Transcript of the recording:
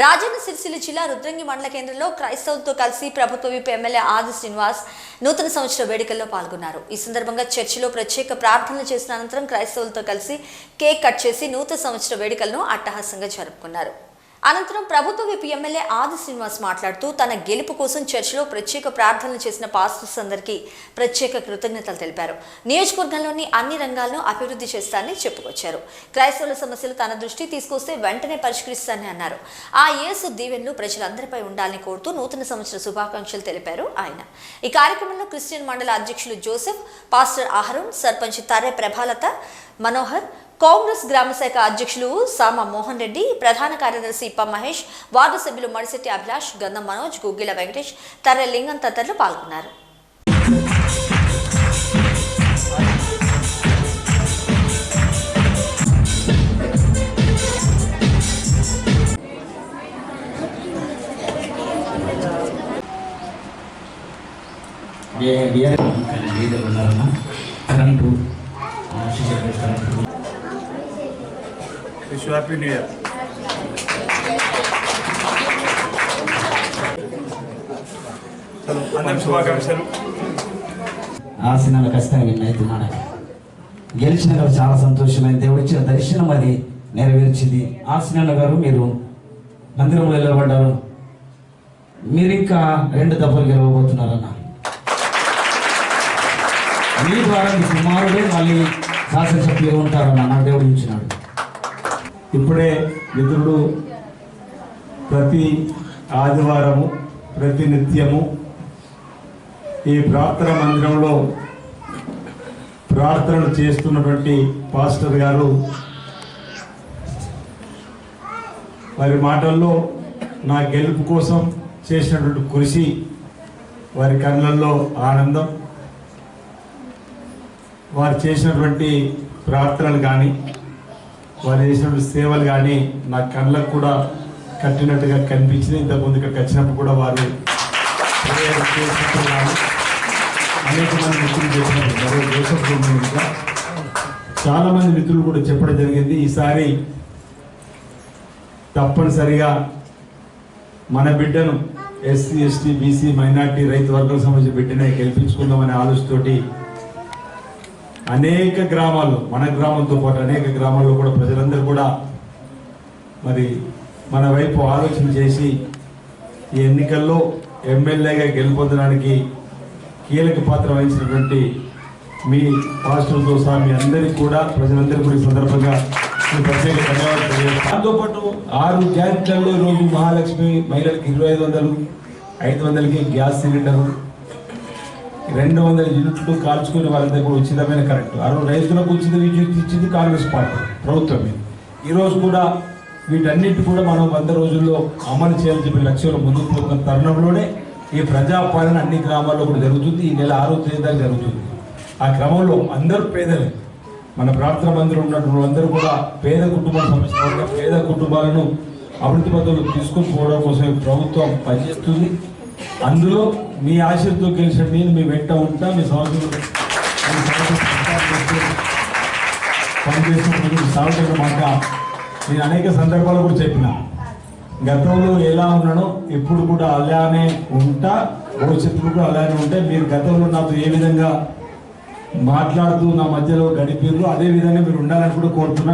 రాజన్న సిరిసిల్ల జిల్లా రుద్రంగి మండల కేంద్రంలో క్రైస్తవులతో కలిసి ప్రభుత్వ విప్ ఎమ్మెల్యే ఆది శ్రీనివాస్ నూతన సంవత్సర వేడుకల్లో పాల్గొన్నారు. ఈ సందర్భంగా చర్చిలో ప్రత్యేక ప్రార్థనలు చేసిన అనంతరం క్రైస్తవులతో కలిసి కేక్ కట్ చేసి నూతన సంవత్సర వేడుకలను అట్టహాసంగా జరుపుకున్నారు. అనంతరం ప్రభుత్వ విప్ ఎమ్మెల్యే ఆది శ్రీనివాస్ మాట్లాడుతూ తన గెలుపు కోసం చర్చిలో ప్రత్యేక ప్రార్థనలు చేసిన పాస్టర్స్ అందరికీ ప్రత్యేక కృతజ్ఞతలు తెలిపారు. నియోజకవర్గంలోని అన్ని రంగాలను అభివృద్ధి చేస్తానని చెప్పుకొచ్చారు. క్రైస్తవుల సమస్యలు తన దృష్టి తీసుకొస్తే వెంటనే పరిష్కరిస్తానని అన్నారు. ఆ యేసు దీవెన్లు ప్రజలందరిపై ఉండాలని కోరుతూ నూతన సంవత్సర శుభాకాంక్షలు తెలిపారు ఆయన. ఈ కార్యక్రమంలో క్రిస్టియన్ మండల అధ్యక్షులు జోసెఫ్ పాస్టర్ ఆహరం సర్పంచ్ తర్రె ప్రభాలత మనోహర్ కాంగ్రెస్ గ్రామ శాఖ అధ్యక్షులు సామ మోహన్ రెడ్డి ప్రధాన కార్యదర్శి ఇప్ప మహేష్ వార్డు సభ్యులు మడిశెట్టి అభిలాష్ గంధం మనోజ్ గుగ్గిల వెంకటేష్ తర్రె లింగం తదితరులు పాల్గొన్నారు ఉన్నారన్న శిక్షణ current wish happy new year అందరికి శుభాకాంక్షలు. ఆసనాలు ఖచ్చితంగా విన్ అవుతున్నాను గెలిచిన చాలా సంతోషమైన దేవుడు ఇచ్చిన దర్శనం అది నెరవేర్చింది. ఆసనాల గారు మీరు మందిరంలో నిలబడ్డారు. మీరు ఇంకా రెండు దెబ్బలు గెలవబోతున్నారన్న. మీ ద్వారా మీ కుమారుడే మళ్ళీ శాసనసభ్యులు ఉంటారన్న నాకు దేవుడు ఇచ్చినాడు. ఇప్పుడే మిత్రుడు ప్రతి ఆదివారము ప్రతి నిత్యము ఈ ప్రార్థన మందిరంలో ప్రార్థనలు చేస్తున్నటువంటి పాస్టర్ గారు వారి మాటల్లో నా గెలుపు కోసం చేసినటువంటి కృషి వారి కళ్ళల్లో ఆనందం. వారు చేసినటువంటి ప్రార్థనలు కానీ వారు చేసినటువంటి సేవలు కానీ నా కళ్ళకు కూడా కట్టినట్టుగా కనిపించింది. ఇంతకుముందు ఇక్కడికి వచ్చినప్పుడు కూడా వారు కానీ అనేక మంది మిత్రులు చెప్పినప్పుడు మరో చాలా మంది మిత్రులు కూడా చెప్పడం జరిగింది. ఈసారి తప్పనిసరిగా మన బిడ్డను ఎస్సీ ఎస్టీ బీసీ మైనార్టీ రైతు వర్గాలకు సంబంధించిన బిడ్డనే గెలిపించుకుందామనే ఆలోచనతోటి అనేక గ్రామాలు మన గ్రామంతో పాటు అనేక గ్రామాల్లో కూడా ప్రజలందరూ కూడా మరి మన వైపు ఆలోచన చేసి ఈ ఎన్నికల్లో ఎమ్మెల్యేగా గెలుపొందడానికి కీలక పాత్ర వహించినటువంటి మీ పాస్టర్తో సహా మీ అందరికీ కూడా ప్రజలందరికీ కూడా ఈ సందర్భంగా మీ ప్రత్యేక ధన్యవాదాలు దాంతోపాటు ఆరు గ్యారెంట్లలో ఈరోజు మహాలక్ష్మి మహిళలకు ఇరవై ఐదు వందలు ఐదు వందలకి గ్యాస్ సిలిండర్ రెండు వందల యూనిట్లు కాల్చుకునే వాళ్ళ కూడా ఉచితమైన కరెక్ట్ ఆ రోజు రైతులకు ఉచిత విద్యుత్ ఇచ్చింది కాంగ్రెస్ పార్టీ ప్రభుత్వమే. ఈరోజు కూడా వీటన్నిటి కూడా మనం వంద రోజుల్లో అమలు చేయాలని చెప్పి లక్ష్యంలో ముందుకు పోతున్న తరుణంలోనే ఈ ప్రజాపాలన అన్ని గ్రామాల్లో కూడా జరుగుతుంది. ఈ నెల ఆరో తేదీ దాకా జరుగుతుంది. ఆ క్రమంలో అందరూ పేదలే. మన ప్రార్థన మందిరం ఉన్నటువంటి అందరూ కూడా పేద కుటుంబాల సమస్య పేద కుటుంబాలను అభివృద్ధి పద్ధతులు తీసుకొని పోవడం కోసం ప్రభుత్వం పనిచేస్తుంది. అందులో మీ ఆశతో గెలిచిన నేను మీ వెంట ఉంటా మీ సంవత్సరం పనిచేసినప్పుడు సాగుతున్న మాట నేను అనేక సందర్భాలు కూడా చెప్పిన. గతంలో ఎలా ఉన్నానో ఇప్పుడు కూడా అలానే ఉంటా భవిష్యత్తులో కూడా అలానే ఉంటే. మీరు గతంలో నాతో ఏ విధంగా మాట్లాడుతూ నా మధ్యలో గడిపిర్రు అదే విధంగా మీరు ఉండాలని కూడా కోరుతున్నాను.